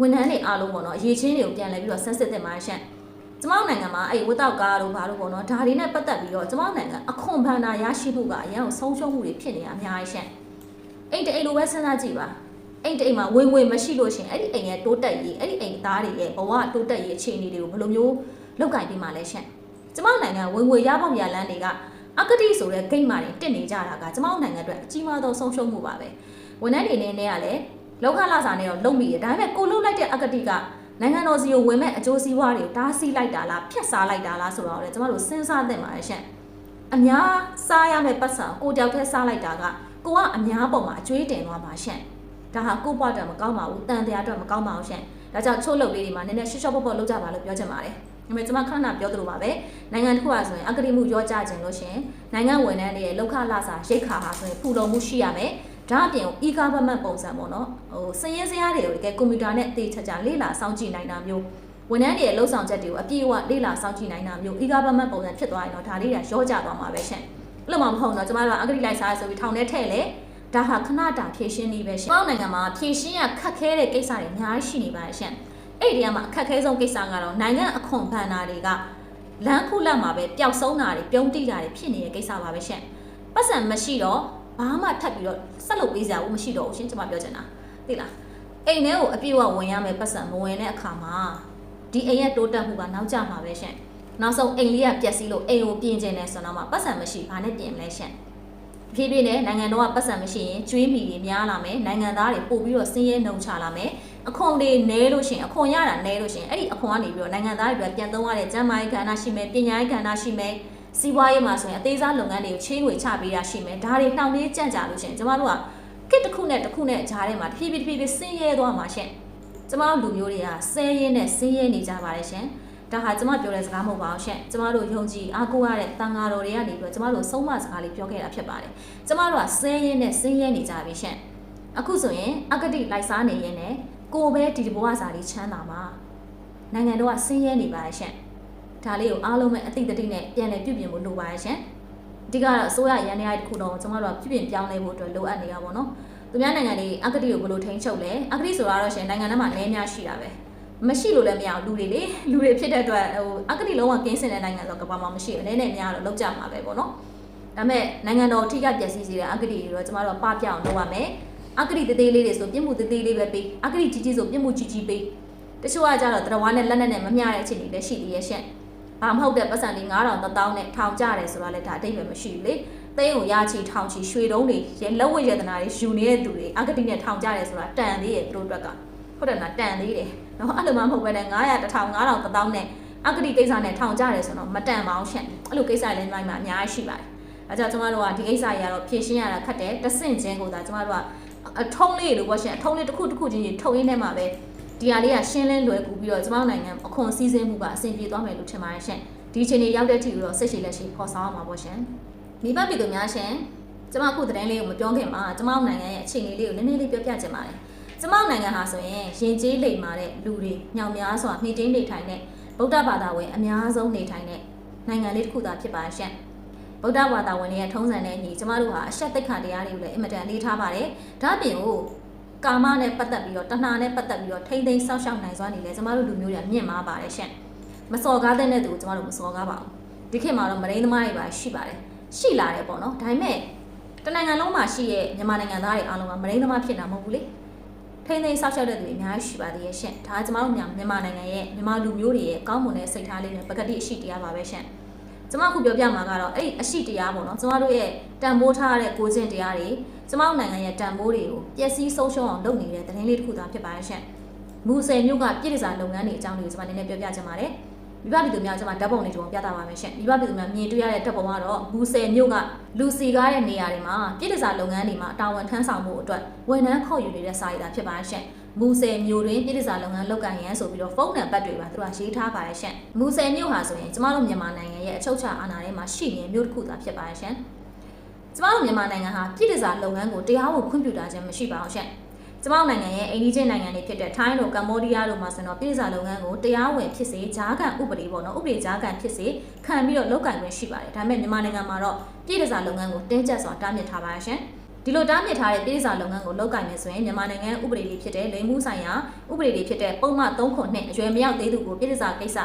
ဝန်ထမ်းတွေအားလုံးပေါ့နော်အရေးချင်းတွေကိုပြန်လဲပြီးတော့ဆက်စစ်တင်ပါရှင့်ကျမတို့နိုင်ငံမှာအဲ့ဝတ်တောက်ကားတို့ဘာလို့ပေါ့နော်ဒါတွေနဲ့ပတ်သက်ပြီးတော့ကျမတို့နိုင်ငံအခွန်ဘဏ္ဍာရရှိမှုကအရင်ကဆုံးရှုံးမှုတွေဖြစ်နေတာအများကြီးရှင့်အဲ့တအိမ်လိုပဲစဉ်းစားကြည့်ပါ အဲ့ဒီအိမ်မှာဝင်ဝင်မရှိလို့ရှင်အဲ့ဒီအိမ်ရဲ့တိုးတက်ရေးအဲ့ဒီအိမ်သားတွေရဲ့ဘဝတိုးတက်ရေးအခြေအနေတွေကိုဘယ်လိုမျိုးလောက်ကင်ပြီးမှလဲရှင်ကျမတို့နိုင်ငံဝင်ဝင်ရပေါက်ရလန်းတွေကအကတိဆိုတဲ့ဂိတ်မာတွေတက်နေကြတာကကျမတို့နိုင်ငံအတွက်အကြီးမားသောဆုံးရှုံးမှုပါပဲဝန်ထမ်းတွေနေနေကလည်းလောက်ခလာစာနဲ့တော့လုံမိတယ်ဒါပေမဲ့ကိုလုတ်လိုက်တဲ့အကတိကနိုင်ငံတော်စီကိုဝင်မဲ့အကျိုးစီးပွားတွေကိုတားဆီးလိုက်တာလားဖျက်စားလိုက်တာလားဆိုတော့လေကျမတို့စဉ်းစားသင့်ပါတယ်ရှင်အများစားရမယ့်ပတ်စံကိုတယောက်တည်းစားလိုက်တာကကိုကအများပေါ်မှာအကျွေးတင်သွားပါရှင့် ဒါဟာကိုယ့်ဘဝအတွက်မကောင်းပါဘူးတန်တရားအတွက်မကောင်းပါဘူးရှင်ဒါကြောင့်ချို့လုပ်လေးတွေမှာနည်းနည်းရှော့ရှော့ပေါ့ပေါ့လုပ်ကြပါလို့ပြောချင်ပါတယ်ဒါပေမဲ့ကျွန်မခဏပြောသလိုပါပဲနိုင်ငံတစ်ခုကဆိုရင်အကတိမှုရောကြခြင်းလို့ရှင်နိုင်ငံဝန်ထမ်းတွေရဲ့လောက်ခလာစာရိတ်ခါဟာဆိုရင်ဖူလုံမှုရှိရမယ်ဒါအပြင် e-government ပုံစံပေါ့နော်ဟိုစည်ရင်းစရာတွေကိုတကယ်ကွန်ပျူတာနဲ့အသေးချာချာလေ့လာစောင့်ကြည့်နိုင်တာမျိုးဝန်ထမ်းတွေရဲ့လှုပ်ဆောင်ချက်တွေကိုအပြည့်အဝလေ့လာစောင့်ကြည့်နိုင်တာမျိုး e-government ပုံစံဖြစ်သွားရင်တော့ဒါလေးတွေရောကြသွားမှာပဲရှင်အဲ့လိုမှမဟုတ်တော့ကျမတို့ကအကတိလိုက်စားဆိုပြီးထောင်ထဲထည့်လေ ဒါဟာခဏတာဖြည့်ရှင်းနေပဲရှင်။ပေါ့နိုင်ငံမှာဖြည့်ရှင်းရခက်ခဲတဲ့ကိစ္စတွေအများကြီးရှိနေပါရဲ့ရှင်။အဲ့ဒီကမှအခက်ခဲဆုံးကိစ္စကတော့နိုင်ငံအခွန်ဘဏ္ဍာတွေကလမ်းခုလက်မှာပဲပျောက်ဆုံးတာတွေပြုံးတိတာတွေဖြစ်နေတဲ့ကိစ္စပါပဲရှင်။ပတ်စံမရှိတော့ဘာမှထပ်ပြီးတော့ဆက်လုပ်ပေးစရာဘူးမရှိတော့ဘူးရှင်ကျွန်မပြောချင်တာသိလားအိမ်ထဲကိုအပြည့်အဝဝင်ရမယ်ပတ်စံမဝင်တဲ့အခါမှာဒီအိမ်ရဲ့တိုးတက်မှုကနောက်ကျမှာပဲရှင်နောက်ဆုံးအိမ်လေးကပျက်စီးလို့အိမ်ကိုပြင်ကျင်နေဆိုတော့မှပတ်စံမရှိဘာနဲ့ပြင်မလဲရှင် ဖြည်းဖြည်းနဲ့နိုင်ငံတော်ကပတ်စံမရှိရင်ကျွေးမိတွေများလာမယ်နိုင်ငံသားတွေပို့ပြီးတော့စင်းရဲနှုံချလာမယ်အခွန်တွေနဲလို့ရှင်အခွန်ရတာနဲလို့ရှင်အဲ့ဒီအခွန်ကနေပြီးတော့နိုင်ငံသားတွေပြန်သုံးရတဲ့ကျန်းမာရေးကဏ္ဍရှိမယ်ပညာရေးကဏ္ဍရှိမယ်စီးပွားရေးမှာဆိုရင်အသေးစားလုပ်ငန်းတွေကိုချင်းငွေချပေးတာရှိမယ်ဒါတွေနှောင့်နှေးကြန့်ကြာလို့ရှင်ကျမတို့ကကစ်တစ်ခုနဲ့တစ်ခုနဲ့ဂျားထဲမှာတဖြည်းဖြည်းတဖြည်းဖြည်းဆင်းရဲသွားမှာရှင်ကျမတို့လူမျိုးတွေကဆဲရဲနဲ့ဆင်းရဲနေကြပါတယ်ရှင် ဒါဟာကျမပြောတဲ့စကားမဟုတ်ပါဘူးရှင့်ကျမတို့ယုံကြည်အားကိုးရတဲ့တန်ဃာတော်တွေကနေပြီးတော့ကျမတို့ဆုံးမစကားလေးပြောခဲ့တာဖြစ်ပါတယ်ကျမတို့ကဆဲရဲနဲ့ဆင်းရဲနေကြပြီရှင့်အခုဆိုရင်အကတိလိုက်စားနေရင်လည်းကိုပဲဒီဘဝစာလေးချမ်းသာမှာနိုင်ငံတော်ကဆင်းရဲနေပါရဲ့ရှင့်ဒါလေးကိုအားလုံးပဲအသိတတိနဲ့ပြန်လည်ပြုပြင်ဖို့လိုပါရဲ့ရှင့်အဓိကတော့အစိုးရရန်ရည်တစ်ခုတော့ကျမတို့ကပြုပြင်ပြောင်းလဲဖို့အတွက်လိုအပ်နေရပါတော့သူများနိုင်ငံတွေအကတိကိုဘယ်လိုထိန်းချုပ်လဲအကတိဆိုတာတော့ရှင်နိုင်ငံထဲမှာအနည်းများရှိတာပဲ မရှိလို့လည်းမရအောင်လူတွေလေလူတွေဖြစ်တဲ့အတွက်ဟိုအကတိလုံးဝကင်းစင်တဲ့နိုင်ငံဆိုကဘာမှမရှိဘူးအနေနဲ့များတော့လောက်ကြမှာပဲပေါ့နော်ဒါပေမဲ့နိုင်ငံတော်ထိကပျက်စီးစေတဲ့အကတိတွေတော့ကျမတို့ကပပြအောင်လုပ်ရမယ်အကတိသေးသေးလေးတွေဆိုပြစ်မှုသေးသေးလေးပဲပေးအကတိကြီးကြီးဆိုပြစ်မှုကြီးကြီးပေးတချို့ကကြတော့တရဝါနဲ့လက်နဲ့နဲ့မမျှတဲ့အခြေအနေလည်းရှိသေးရဲ့ရှင့်ဘာမဟုတ်တဲ့ပတ်စံလေး9000 1000နဲ့ထောင်ကြတယ်ဆိုတာလည်းဒါအတိတ်ပဲမရှိဘူးလေသိန်းကိုရချီထောင်ချီရွှေတုံးတွေရဲလက်ဝဲရတနာတွေယူနေတဲ့သူတွေအကတိနဲ့ထောင်ကြတယ်ဆိုတာတန်သေးရဲ့သူတို့အတွက်ကဟုတ်တယ်နော်တန်သေးတယ် နော်အဲ့လိုမှမဟုတ်ပဲနဲ့900 1000 9000 1000နဲ့အကတိကိစ္စနဲ့ထောင်ကြတယ်ဆိုတော့မတန်ပါအောင်ရှင့်အဲ့လိုကိစ္စလည်းနိုင်မှာအများကြီးရှိပါတယ်အဲကြောင့်ကျမတို့ကဒီကိစ္စကြီးကတော့ဖြည့်ရှင်းရတာခက်တယ်တဆင့်ချင်းကိုသာကျမတို့ကအထုံးလေးလို့ပေါ့ရှင်အထုံးလေးတစ်ခုတစ်ခုချင်းချင်းထုတ်ရင်းထဲမှာပဲဒီဟာလေးကရှင်းလင်းလွယ်ကူပြီးတော့ကျမတို့နိုင်ငံအခွန်စည်းစိမ်မှုကအဆင်ပြေသွားမယ်လို့ထင်ပါတယ်ရှင်ဒီအချိန်ကြီးရောက်တဲ့အထိတော့စိတ်ရှိလက်ရှိဖော်ဆောင်အောင်ပါပေါ့ရှင်မိဘပြည်သူများရှင်ကျမအခုသတင်းလေးကိုမပြောခင်မှာကျမတို့နိုင်ငံရဲ့အခြေအနေလေးကိုနည်းနည်းလေးပြောပြချင်ပါတယ် ကျမတို့နိုင်ငံဟာဆိုရင်ရင်ကျေးလိမ်မာတဲ့လူတွေညောင်များစွာမှီတင်းနေထိုင်တဲ့ဗုဒ္ဓဘာသာဝင်အများဆုံးနေထိုင်တဲ့နိုင်ငံလေးတစ်ခုသာဖြစ်ပါရှင့်ဗုဒ္ဓဘာသာဝင်တွေရဲ့ထုံးစံနဲ့အညီကျမတို့ဟာအဆက်သိက္ခာတရားတွေကိုလည်းအင်မတန်အလေးထားပါတယ်ဒါအပြင်ကိုကာမနဲ့ပတ်သက်ပြီးတော့တဏှာနဲ့ပတ်သက်ပြီးတော့ထိမ့်သိမ်းဆောက်ရှောက်နိုင်စွာနေလဲကျမတို့လူမျိုးတွေကမြင့်မားပါတယ်ရှင့်မစော်ကားတဲ့တဲ့သူကိုကျမတို့မစော်ကားပါဘူးဒီခေတ်မှာတော့မရင်းသမားတွေပါရှိပါတယ်ရှိလာတယ်ပေါ့နော်ဒါပေမဲ့တနိုင်ငံလုံးမှာရှိရဲ့မြန်မာနိုင်ငံသားတွေအားလုံးကမရင်းသမားဖြစ်တာမဟုတ်ဘူးလေ ထိန်းသိမ်းဆောက်ရှောက်တဲ့သူတွေအများကြီးရှိပါသေးရဲ့ရှင်။ဒါကကျမတို့မြန်မာမြန်မာနိုင်ငံရဲ့မြန်မာလူမျိုးတွေရဲ့ကောင်းမွန်တဲ့စိတ်ထားလေးနဲ့ပကတိအရှိတရားပါပဲရှင်။ကျမအခုပြောပြမှာကတော့အဲ့ဒီအရှိတရားပေါ့နော်။ကျမတို့ရဲ့တန်ဖိုးထားတဲ့ကိုချင်းတရားတွေကျမတို့နိုင်ငံရဲ့တန်ဖိုးတွေကိုပျက်စီးဆုံးရှုံးအောင်လုပ်နေတဲ့သတင်းလေးတစ်ခုသာဖြစ်ပါရဲ့ရှင်။မူဆယ်မြို့ကပြည်ထစာလုပ်ငန်းတွေအကြောင်းတွေကိုကျမနည်းနည်းပြောပြချင်ပါတယ်။ မိဘပြည်သူများကျမဓာတ်ပုံလေးကျွန်တော်ပြသပါမယ်ရှင်။မိဘပြည်သူများမြင်တွေ့ရတဲ့ဓာတ်ပုံကတော့မူဆယ်မြို့ကလူစီကားတဲ့နေရာတွေမှာပြည်ထစာလုပ်ငန်းတွေမှာတာဝန်ထမ်းဆောင်မှုအတွက်ဝန်ထမ်းခေါ်ယူနေတဲ့စာရည်တာဖြစ်ပါရဲ့ရှင်။မူဆယ်မျိုးတွင်ပြည်ထစာလုပ်ငန်းလုပ်ကိုင်ရန်ဆိုပြီးတော့ဖုန်းနံပါတ်တွေပါသူကရေးထားပါရဲ့ရှင်။မူဆယ်မျိုးဟာဆိုရင်ကျမတို့မြန်မာနိုင်ငံရဲ့အချုပ်အခြာအာဏာထဲမှာရှိနေတဲ့မျိုးတစ်ခုသာဖြစ်ပါရဲ့ရှင်။ကျမတို့မြန်မာနိုင်ငံဟာပြည်ထစာလုပ်ငန်းကိုတရားဝင်ခွင့်ပြုတာခြင်းမရှိပါဘူးရှင်။ ကျမတို့နိုင်ငံရဲ့အိန္ဒိချင်းနိုင်ငံတွေဖြစ်တဲ့ထိုင်းတို့ကမ္ဘောဒီးယားတို့မှာဆိုတော့ပြည်ထစာလုပ်ငန်းကိုတရားဝင်ဖြစ်စေဂျားကန်ဥပဒေပေါ့နော်ဥပဒေဂျားကန်ဖြစ်စေခံပြီးတော့လုပ်ကိုင်ခွင့်ရှိပါတယ်။ဒါပေမဲ့မြန်မာနိုင်ငံမှာတော့ပြည်ထစာလုပ်ငန်းကိုတင်းကျပ်စွာတားမြစ်ထားပါရဲ့ရှင်။ဒီလိုတားမြစ်ထားတဲ့ပြည်စာလုပ်ငန်းကိုလုပ်ကိုင်နေဆိုရင်မြန်မာနိုင်ငံဥပဒေတွေဖြစ်တဲ့လိမ်မှုဆိုင်ရာဥပဒေတွေဖြစ်တဲ့ပုံမှန်3ခွန်နဲ့အရွယ်မရောက်သေးသူကိုပြည်စာကိစ္စ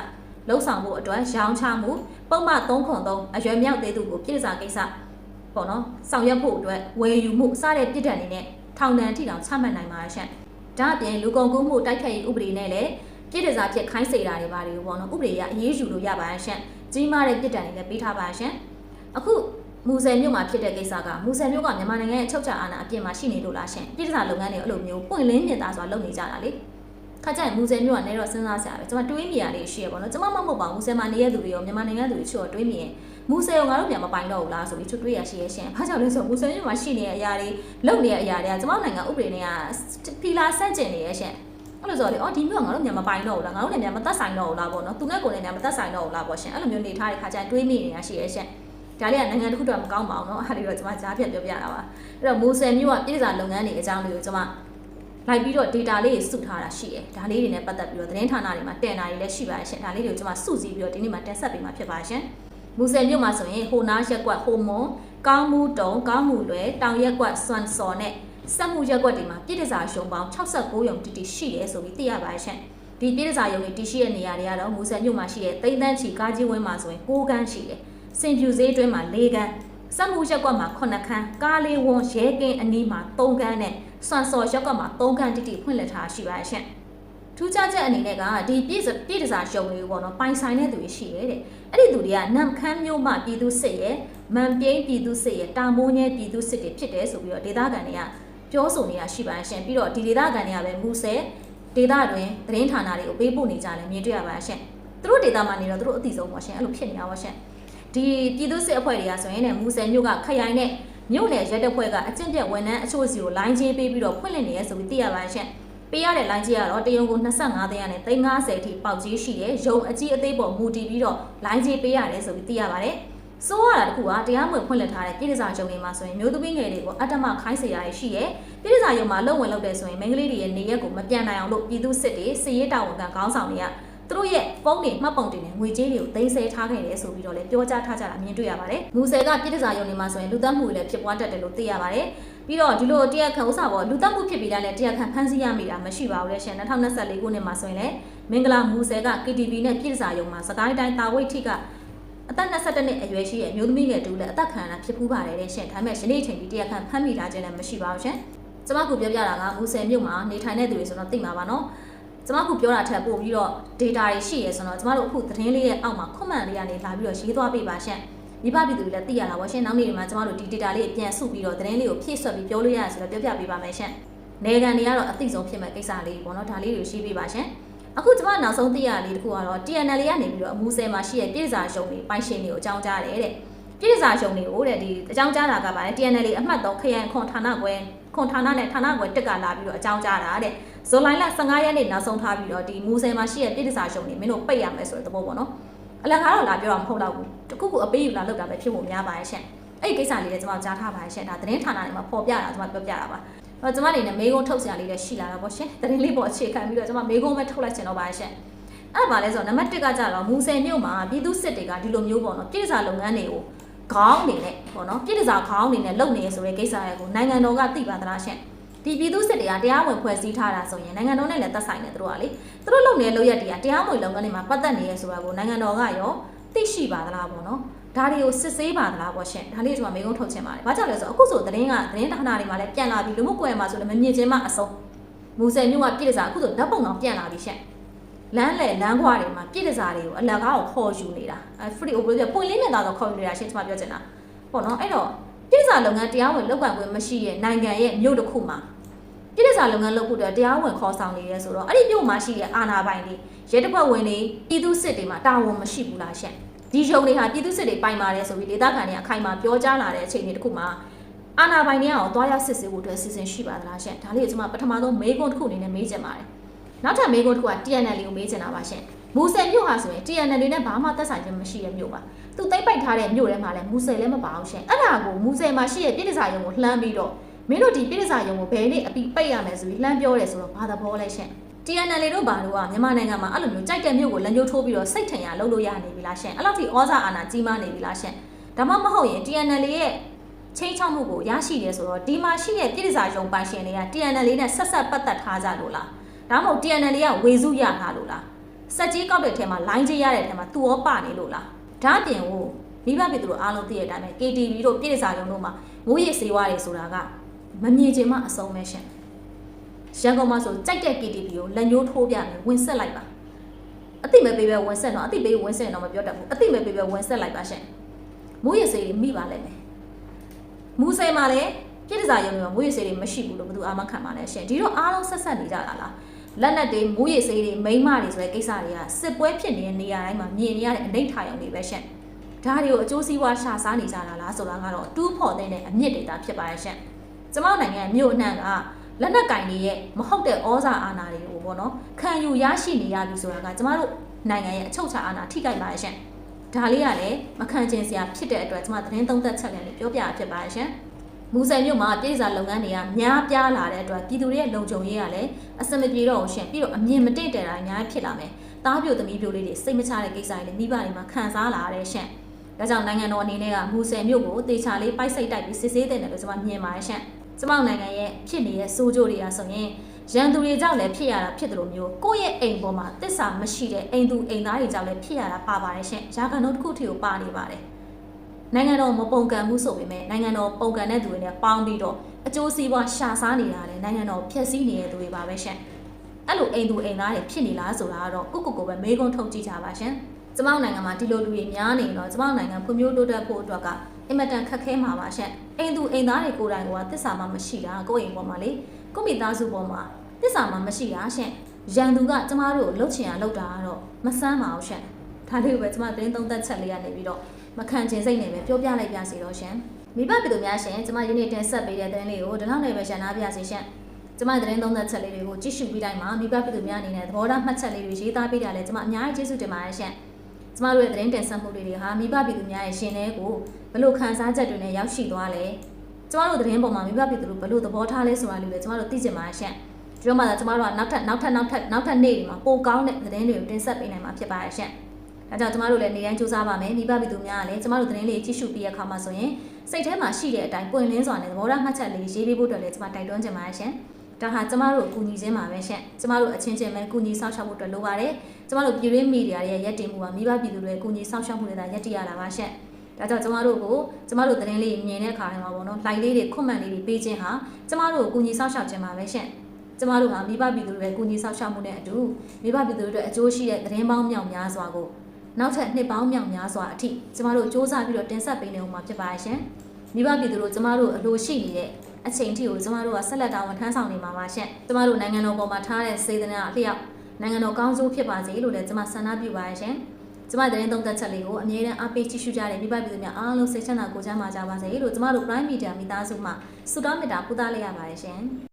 လှုပ်ဆောင်ဖို့အတွက်ရောင်းချမှုပုံမှန်3ခွန်3အရွယ်မရောက်သေးသူကိုပြည်စာကိစ္စပေါ့နော်ဆောင်ရွက်ဖို့အတွက်ဝယ်ယူမှုစတဲ့ပြည်ဒဏ်တွေနဲ့ ထောင်ဒဏ်ထိတောင်ချမှတ်နိုင်ပါရဲ့ရှင့်ဒါအပြင်လူကုန်ကူးမှုတိုက်ခတ်ရေးဥပဒေနဲ့လည်းပြည်စာဖြစ်ခိုင်းစေတာတွေပါတယ်ပေါ့နော်ဥပဒေရအရေးယူလို့ရပါရဲ့ရှင့်ကြီးမားတဲ့ပြည်ဒဏ်တွေလည်းပေးထားပါရဲ့ရှင့်အခုမူဆယ်မြို့မှာဖြစ်တဲ့ကိစ္စကမူဆယ်မြို့ကမြန်မာနိုင်ငံရဲ့အချုပ်အခြာအာဏာအပြည့်မှာရှိနေလို့လားရှင်ပြည်ထစာလုပ်ငန်းတွေအဲ့လိုမျိုးပွင့်လင်းမြင်သာစွာလုပ်နေကြတာလေ ခါကျရင်မူဆယ်မြို့ကနေတော့စဉ်းစားစရာပဲကျွန်မတွေးမိရလေးရှိရပါတော့ကျွန်မမဟုတ်ပါဘူးမူဆယ်မှာနေရတဲ့သူတွေရောမြန်မာနိုင်ငံသူတွေချို့တွေးမိရင်မူဆယ်ကငါတို့မြန်မာမပိုင်တော့ဘူးလားဆိုပြီးချွတ်တွေးရရှိရရှင်ဘာကြောင့်လဲဆိုတော့မူဆယ်မြို့မှာရှိနေတဲ့အရာတွေလုပ်နေတဲ့အရာတွေကကျွန်မနိုင်ငံဥပဒေတွေကဖီလာဆန့်ကျင်နေရရှင်အဲ့လိုဆိုတော့လေအော်ဒီမြို့ကငါတို့မြန်မာမပိုင်တော့ဘူးလားငါတို့လည်းမြန်မာမသက်ဆိုင်တော့ဘူးလားပေါ့နော်သူနဲ့ကိုယ်နဲ့မြန်မာမသက်ဆိုင်တော့ဘူးလားပေါ့ရှင်အဲ့လိုမျိုးနေထားတဲ့ခါကျရင်တွေးမိနေရရှိရရှင် ဒါလေးကနိုင်ငံတစ်ခုတော့မကောင်းပါဘူးเนาะအဲ့ဒါလေးတော့ကျွန်မကြားဖြတ်ပြောပြတာပါအဲ့တော့မိုးဆယ်မြို့ကပြည်စာလုပ်ငန်းတွေအကြောင်းလေးကိုကျွန်မ လိုက်ပြီးတော့ data လေးတွေစုထားတာရှိတယ်ဒါလေးတွေနဲ့ပတ်သက်ပြီးတော့သတင်းဌာနတွေမှာတင်တာတွေလည်းရှိပါရဲ့ရှင်ဒါလေးတွေကိုကျွန်မစုစည်းပြီးတော့ဒီနေ့မှာတင်ဆက်ပေးမှာဖြစ်ပါရှင်မူဆယ်မြို့မှာဆိုရင်ဟိုနားရက်ကွက်ဟိုမွန်ကောင်းမှုတုံကောင်းမှုလွယ်တောင်ရက်ကွက်စွမ်စော်နဲ့စက်မှုရက်ကွက်တွေမှာပြည်စာရှုံပေါင်း69ရုံတိတိရှိတယ်ဆိုပြီးသိရပါရဲ့ရှင်ဒီပြည်စာရုံတွေတရှိတဲ့နေရာတွေကတော့မူဆယ်မြို့မှာရှိတဲ့တိမ့်တန်းချီကားကြီးဝင်းမှာဆိုရင်6ကန်းရှိတယ်စင်ပြူဈေးအတွင်းမှာ၄ခန်းစက်မှုရက်ကွက်မှာ9ခန်းကားလေးဝန်းရဲကင်းအနီးမှာ3ခန်းနဲ့ စွမ်စော်ရက်ကွက်မှာ3ခန်းတိတိဖွင့်လှစ်ထားရှိပါရဲ့ရှင်ထူးခြားချက်အနေနဲ့ကဒီပြည့်စပြည့်တစားရှုံလေးပေါ့နော်ပိုင်ဆိုင်တဲ့သူတွေရှိရဲတဲ့အဲ့ဒီသူတွေကနမ်ခမ်းမျိုးမှပြည်သူစစ်ရဲ့မန်ပြိန်းပြည်သူစစ်ရဲ့တာမိုးငယ်ပြည်သူစစ်တွေဖြစ်တယ်ဆိုပြီးတော့ဒေသခံတွေကပြောဆိုနေတာရှိပါရဲ့ရှင်ပြီးတော့ဒီဒေသခံတွေကပဲမူဆယ်ဒေသတွင်သတင်းဌာနတွေကိုပေးပို့နေကြတယ်မြင်တွေ့ရပါရဲ့ရှင်သူတို့ဒေသမှာနေတော့သူတို့အသိဆုံးပါရှင်အဲ့လိုဖြစ်နေတာပါရှင်ဒီပြည်သူစစ်အဖွဲ့တွေကဆိုရင်လည်းမူဆယ်မြို့ကခရိုင်နဲ့ မြို့နယ်ရက်တပ်ဖွဲ့ကအကျင့်ပြတ်ဝန်ထမ်းအချို့စီကိုလိုင်းချင်းပေးပြီးတော့ဖွင့်လှစ်နေရဲဆိုပြီးသိရပါရှင့်ပေးရတဲ့လိုင်းကြီးကတော့တရုံကို25သိန်းနဲ့350အထိပေါက်ကြီးရှိတယ်ရုံအကြီးအသေးပေါ်မူတည်ပြီးတော့လိုင်းကြီးပေးရတယ်ဆိုပြီးသိရပါတယ်စိုးရတာတခုကတရားမဝင်ဖွင့်လှစ်ထားတဲ့ပြည်ထစာချုပ်တွေမှာဆိုရင်မျိုးသမီးငယ်တွေကိုအတ္တမခိုင်းစေရရှိရဲပြည်ထစာချုပ်မှာလုံဝင်လုပ်တယ်ဆိုရင်မိန်းကလေးတွေရဲ့နေရက်ကိုမပြန်နိုင်အောင်လို့ပြည်သူစစ်တွေစစ်ရေးတာဝန်ခံခေါင်းဆောင်တွေက သူတို့ရဲ့ဖုန်းတွေမှတ်ပုံတင်နဲ့ငွေကြေးတွေကိုသိမ်းဆည်းထားခဲ့တယ်ဆိုပြီးတော့လည်းပြောကြားထားကြတာမြင်တွေ့ရပါတယ်။မူဆယ်ကပြည်ထစာရုံတွေမှာဆိုရင်လူသတ်မှုတွေလည်းဖြစ်ပွားတတ်တယ်လို့သိရပါတယ်။ပြီးတော့ဒီလိုတရားခံဥစားပေါ်လူသတ်မှုဖြစ်ပြီးတိုင်းလည်းတရားခံဖမ်းဆီးရမိတာမရှိပါဘူးလေရှင်2024ခုနှစ်မှာဆိုရင်လည်းမင်္ဂလာမူဆယ်က KTV နဲ့ပြည်ထစာရုံမှာစကိုင်းတိုင်းတာဝိတ်ထိကအသက်22နှစ်အရွယ်ရှိတဲ့အမျိုးသမီးငယ်တူလည်းအသက်ခံရတာဖြစ်ပူးပါတယ်တဲ့ရှင်ဒါပေမဲ့ယနေ့အချိန်ထိတရားခံဖမ်းမိတာခြင်းလည်းမရှိပါဘူးရှင်။ကျွန်မကပြောပြတာကမူဆယ်မြို့မှာနေထိုင်တဲ့သူတွေဆိုတော့သိမှာပါနော်။ ကျွန်မကပြောတာထက်ပို့ပြီးတော့ data တွေရှိရဲဆိုတော့ကျွန်မတို့အခုသတင်းလေးရဲ့အောက်မှာ comment လေးကနေလာပြီးတော့ရေးသွားပေးပါရှင်။မိဘပြည်သူတွေလည်းသိရတာပါရှင်။နောက်နေ့ဒီမှာကျွန်မတို့ဒီ data လေးပြန်စုပြီးတော့သတင်းလေးကိုဖြည့်ဆွက်ပြီးပြောလို့ရတယ်ဆိုတော့ပြောပြပေးပါမယ်ရှင်။နေကန်တွေကတော့အသိဆုံးဖြစ်မဲ့ကိစ္စလေးပေါ့နော်ဒါလေးတွေကိုရှင်းပေးပါရှင်။အခုကျွန်မနောက်ဆုံးသိရလေးတစ်ခုကတော့ TNL လေးကနေပြီးတော့အမူဆယ်မှာရှိတဲ့ပြည်စာရှုံတွေပိုင်ရှင်တွေကိုအကြောင်းကြားတယ်တဲ့။ပြည်စာရှုံတွေကိုတဲ့ဒီအကြောင်းကြားတာကပါလေ TNL လေးအမှတ်3ခရိုင်ခွန်ဌာနကွယ်ခွန်ဌာနနဲ့ဌာနကွယ်တက်ကလာပြီးတော့အကြောင်းကြားတာတဲ့။ ဇွန်လ15ရက်နေ့နောက်ဆုံးထားပြီးတော့ဒီမူဆယ်မှာရှိတဲ့ပြည်စာရှုံတွေမင်းတို့ပိတ်ရမယ်ဆိုတဲ့သဘောပေါ့နော်။အလကားတော့လာပြောတာမဟုတ်တော့ဘူး။တခုခုအပေးယူလာလောက်တာပဲဖြစ်ဖို့များပါရဲ့ရှင့်။အဲ့ဒီကိစ္စလေးလည်းကျွန်မကြားထားပါရဲ့ရှင့်။ဒါသတင်းဌာနတွေမှာပေါ်ပြတာကျွန်မပြောပြတာပါ။တော့ကျွန်မအနေနဲ့မေကုန်းထုတ်စရာလေးလည်းရှိလာတာပေါ့ရှင်။သတင်းလေးပေါ်အခြေခံပြီးတော့ကျွန်မမေကုန်းပဲထုတ်လိုက်ချင်တော့ပါရဲ့ရှင့်။အဲ့ဒါပါလဲဆိုတော့နံပါတ်1ကကြတော့မူဆယ်မြို့မှာပြည်သူစစ်တွေကဒီလိုမျိုးပေါ့နော်ပြည်စာလုပ်ငန်းတွေကိုခေါင်းအနေနဲ့ပေါ့နော်ပြည်တစားခေါင်းအနေနဲ့လုပ်နေရဆိုတဲ့ကိစ္စတွေကိုနိုင်ငံတော်ကသိပါသလားရှင့် ဒီပြည်သူစစ်တွေကတရားဝင်ဖွဲ့စည်းထားတာဆိုရင်နိုင်ငံတော်နဲ့လည်းသက်ဆိုင်တယ်သူတို့ကလေသူတို့လုပ်နေတဲ့လုပ်ရက်တွေကတရားမဝင်လုပ်ငန်းတွေမှာပတ်သက်နေရဆိုတာကိုနိုင်ငံတော်ကရောသိရှိပါသလားပေါ့နော်ဒါတွေကိုစစ်ဆေးပါသလားပေါ့ရှင်ဒါလေးကျွန်မမေကုန်းထုတ်ချင်ပါတယ်ဘာကြောင့်လဲဆိုတော့အခုဆိုသတင်းကသတင်းဌာနတွေမှာလည်းပြန်လာပြီလူမှုကွယ်မှာဆိုလည်းမမြင်ချင်းမှအဆုံးမူဆယ်မြို့ကပြည်တစားအခုဆိုဓာတ်ပုံတော့ပြန်လာပြီရှင့်လမ်းလေလမ်းခွာတွေမှာပြည့်တစားတွေကိုအလကားကိုခေါ်ယူနေတာအဲ free over ပြပွင့်လေးမြင်သားတော့ခေါ်ယူနေတာရှင်းချမပြောချင်တာပေါ့နော်အဲ့တော့ ပြည့်တစားလုပ်ငန်းတရားဝင်လုပ်ပိုင်ခွင့်မရှိတဲ့နိုင်ငံရဲ့မြို့တစ်ခုမှာပြည့်တစားလုပ်ငန်းလုပ်ဖို့အတွက်တရားဝင်ခေါ်ဆောင်နေရဲဆိုတော့အဲ့ဒီမြို့မှာရှိတဲ့အာဏာပိုင်တွေရဲတပ်ဖွဲ့ဝင်တွေပြည်သူစစ်တွေမှာတာဝန်မရှိဘူးလားရှင့်ဒီရုံတွေဟာပြည်သူစစ်တွေပိုင်ပါတယ်ဆိုပြီးဒေသခံတွေအခိုင်အမာပြောကြားလာတဲ့အချိန်တွေတစ်ခုမှာအာဏာပိုင်တွေကတော့တွားရစစ်ဆေးဖို့အတွက်စီစဉ်ရှိပါသလားရှင့်ဒါလေးကိုကျွန်မပထမဆုံးမေးခွန်းတစ်ခုအနေနဲ့မေးချင်ပါတယ်နောက်ထပ်မေးခွန်းတစ်ခုက TNL ကိုမေးချင်တာပါရှင်။ မူဆယ်မြို့ဟာဆိုရင် TNL နဲ့ဘာမှသက်ဆိုင်ခြင်းမရှိတဲ့မြို့ပါ။သူသိမ့်ပိုက်ထားတဲ့မြို့ထဲမှာလည်းမူဆယ်လည်းမပါအောင်ရှင်။အဲ့ဒါကိုမူဆယ်မှာရှိတဲ့ပြည်တစားရုံကိုလှမ်းပြီးတော့မင်းတို့ဒီပြည်တစားရုံကိုဘယ်နေ့အပြီးပိတ်ရမယ်ဆိုပြီးလှမ်းပြောတယ်ဆိုတော့ဘာသဘောလဲရှင်။ TNL တို့ဘာလို့ကမြန်မာနိုင်ငံမှာအဲ့လိုမျိုးကြိုက်တဲ့မြို့ကိုလက်ညှိုးထိုးပြီးတော့စိတ်ထင်ရလုပ်လို့ရနေပြီလားရှင်။အဲ့လောက်ထိဩဇာအာဏာကြီးမားနေပြီလားရှင်။ဒါမှမဟုတ်ရင် TNL ရဲ့ချင်းချောက်မှုကိုရရှိတယ်ဆိုတော့ဒီမှာရှိတဲ့ပြည်တစားရုံပိုင်ရှင်တွေက TNL နဲ့ဆက်ဆက်ပတ်သက်ထားကြလို့လား။ဒါမှမဟုတ် TNL ကဝေစုရထားလို့လား စက်ကြီးကောက်တဲ့ထဲမှာ line ကြီးရတဲ့ထဲမှာသူရောပနေလို့လားဒါအပြင်ကိုမိဘပြည်သူတို့အားလုံးသိတဲ့အတိုင်းပဲ KTV တို့ပြည်စာရုံတို့မှာမိုးရေစေဝါတွေဆိုတာကမမြင်ချင်မှအဆုံးပဲရှင်ရန်ကုန်မှာဆိုကြိုက်တဲ့ KTV ကိုလက်ညှိုးထိုးပြမယ်ဝင်ဆက်လိုက်ပါအတိမဲ့ပေးပဲဝင်ဆက်တော့အတိပေးဝင်ဆက်တော့မပြောတတ်ဘူးအတိမဲ့ပေးပဲဝင်ဆက်လိုက်ပါရှင်မိုးရေစေတွေမိပါလိမ့်မယ်မူဆယ်မှာလည်းပြည်စာရုံတွေမှာမိုးရေစေတွေမရှိဘူးလို့ဘယ်သူအာမခံပါလဲရှင်ဒီတော့အားလုံးဆက်ဆက်နေကြတာလား လက်နက်တွေမူးရည်စေးတွေမိန်းမတွေဆိုတဲ့ကိစ္စတွေကစစ်ပွဲဖြစ်နေတဲ့နေရာတိုင်းမှာမြင်နေရတဲ့အနိဋ္ဌာယုံတွေပဲရှင့်ဒါတွေကိုအကျိုးစီးပွားရှာစားနေကြတာလားဆိုတာကတော့တူးဖော်တဲ့အမြင့်ဒေတာဖြစ်ပါရဲ့ရှင့်ကျမတို့နိုင်ငံမြို့အနှံ့ကလက်နက်ကင်တွေရဲ့မဟုတ်တဲ့ဩဇာအာဏာတွေကိုပေါ့နော်ခံယူရရှိနေရပြီဆိုတာကကျမတို့နိုင်ငံရဲ့အချုပ်အခြာအာဏာထိခိုက်ပါရဲ့ရှင့်ဒါလေးကလည်းမခံကျင်စရာဖြစ်တဲ့အတွက်ကျမသတင်းသုံးသက်ချက်လည်းပြောပြရဖြစ်ပါရဲ့ရှင့် မူဆယ်မြို့မှာပြည်စာလုပ်ငန်းတွေကများပြားလာတဲ့အတွက်ပြည်သူတွေရဲ့လုံခြုံရေးကလည်းအစမပြေတော့ဘူးရှင်ပြီးတော့အမြင်မတင့်တယ်တာအများကြီးဖြစ်လာမယ်။တားပြိုသမီးပြိုလေးတွေစိတ်မချတဲ့ကိစ္စတွေလည်းမိဘတွေမှာခံစားလာရတဲ့ရှင်။ဒါကြောင့်နိုင်ငံတော်အနေနဲ့ကမူဆယ်မြို့ကိုတေချာလေးပိုက်စိတ်တိုက်ပြီးစစ်ဆေးတဲ့တယ်လို့ကျွန်မမြင်ပါတယ်ရှင်။ကျွန်မနိုင်ငံရဲ့ဖြစ်နေတဲ့စိုးကြိုးတွေကဆိုရင်ရန်သူတွေကြောင့်လည်းဖြစ်ရတာဖြစ်တယ်လို့မျိုးကိုယ့်ရဲ့အိမ်ပေါ်မှာတစ္ဆာမရှိတဲ့အိမ်သူအိမ်သားတွေကြောင့်လည်းဖြစ်ရတာပါပါတယ်ရှင်။ရာဂန်တို့တစ်ခုထိကိုပါနေပါတယ်။ နိုင်ငံတော်မပုံကန်မှုဆိုပေမဲ့နိုင်ငံတော်ပုံကန်တဲ့သူတွေနဲ့ပေါင်းပြီးတော့အကျိုးစီးပွားရှာစားနေတာလေနိုင်ငံတော်ဖျက်ဆီးနေတဲ့သူတွေပါပဲရှင်အဲ့လိုအိမ်သူအိမ်သားတွေဖြစ်နေလားဆိုတာကတော့ကိုကိုကိုပဲမေးခွန်းထုတ်ကြည့်ကြပါရှင်ကျမတို့နိုင်ငံမှာဒီလိုလူတွေများနေတော့ကျမတို့နိုင်ငံဖွံ့ဖြိုးတိုးတက်ဖို့အတွက်ကအင်မတန်ခက်ခဲမှာပါရှင်အိမ်သူအိမ်သားတွေကိုယ်တိုင်ကသစ္စာမှမရှိတာကိုယ့်အိမ်ပေါ်မှာလေကိုယ့်မိသားစုပေါ်မှာသစ္စာမှမရှိတာရှင်ရန်သူကကျမတို့ကိုလှုပ်ချင်ရလှုပ်တာကတော့မဆန်းပါဘူးရှင်ဒါလေးကိုပဲကျမသတင်းသုံးသက်ချက်လေးရနေပြီးတော့ မခံချင်စိတ်နဲ့ပဲပြောပြလိုက်ပြစီတော့ရှင်မိဘပြည်သူများရှင်ကျမယနေ့တင်ဆက်ပေးတဲ့သတင်းလေးကိုဒီလောက်နဲ့ပဲရှင်းသားပြစီရှင်ကျမသတင်းသုံးသက်ချက်လေးတွေကိုကြည့်ရှုပြီးတိုင်းမှာမိဘပြည်သူများအနေနဲ့သဘောထားမှတ်ချက်လေးတွေရေးသားပေးတာလဲကျမအများကြီးကျေးဇူးတင်ပါတယ်ရှင်ကျမတို့ရဲ့သတင်းတင်ဆက်မှုလေးတွေဟာမိဘပြည်သူများရဲ့ရှင်တဲ့ကိုဘလို့ခံစားချက်တွေနဲ့ရောက်ရှိသွားလဲကျမတို့သတင်းပေါ်မှာမိဘပြည်သူတို့ဘလို့သဘောထားလဲဆိုတာလေးပဲကျမတို့သိချင်ပါတယ်ရှင်ဒီတော့မှသာကျမတို့ကနောက်ထပ်နောက်ထပ်နောက်ထပ်နောက်ထပ်နေ့တွေမှာပိုကောင်းတဲ့သတင်းတွေကိုတင်ဆက်ပေးနိုင်မှာဖြစ်ပါတယ်ရှင် ဒါကြောင့်ကျမတို့လည်းနေတိုင်းစူးစမ်းပါမယ်မိဘပြည်သူများကလည်းကျမတို့သတင်းလေးကြည့်ရှုပြီးရခါမှာဆိုရင်စိတ်ထဲမှာရှိတဲ့အတိုင်းပွင့်လင်းစွာနဲ့သဘောထားမှတ်ချက်လေးရေးပေးဖို့အတွက်လည်းကျမတိုက်တွန်းချင်ပါတယ်ရှင်ဒါဟာကျမတို့အကူအညီချင်းပါပဲရှင်ကျမတို့အချင်းချင်းပဲကူညီဆောင်ရှောက်ဖို့အတွက်လိုပါတယ်ကျမတို့ပြည်တွင်းမီဒီယာရဲ့ရက်တင်မှုကမိဘပြည်သူတွေကူညီဆောင်ရှောက်မှုတွေသာရက်တည်ရတာပါရှင်ဒါကြောင့်ကျမတို့ကိုကျမတို့သတင်းလေးမြင်တဲ့အခါတိုင်းမှာပေါ့နော် like လေးတွေ comment လေးတွေပေးခြင်းဟာကျမတို့ကိုကူညီဆောင်ရှောက်ခြင်းပါပဲရှင်ကျမတို့ဟာမိဘပြည်သူတွေကူညီဆောင်ရှောက်မှုနဲ့အတူမိဘပြည်သူတွေအတွက်အကျိုးရှိတဲ့သတင်းပေါင်းမြောက်များစွာကို နောက်ထပ်နှစ်ပေါင်းမြောက်များစွာအထိကျမတို့စ조사ပြီးတော့တင်ဆက်ပေးနေဦးမှာဖြစ်ပါရဲ့ရှင်။မိဘပြည်သူတို့ကျမတို့အလိုရှိနေတဲ့အချိန်ထိကိုကျမတို့ကဆက်လက်တာဝန်ထမ်းဆောင်နေမှာပါရှင်။ကျမတို့နိုင်ငံတော်ပေါ်မှာထားတဲ့စေတနာအလျောက်နိုင်ငံတော်ကောင်းကျိုးဖြစ်ပါစေလို့လည်းကျမဆန္ဒပြုပါရဲ့ရှင်။ကျမသတင်းသုံးသက်ချက်လေးကိုအမြဲတမ်းအားပေးကြည့်ရှုကြတဲ့မိဘပြည်သူများအားလုံးစိတ်ချမ်းသာကိုယ်ချမ်းသာကြပါစေလို့ကျမတို့ Prime Media မိသားစုမှဆုတောင်းမေတ္တာပို့သလိုက်ရပါတယ်ရှင်။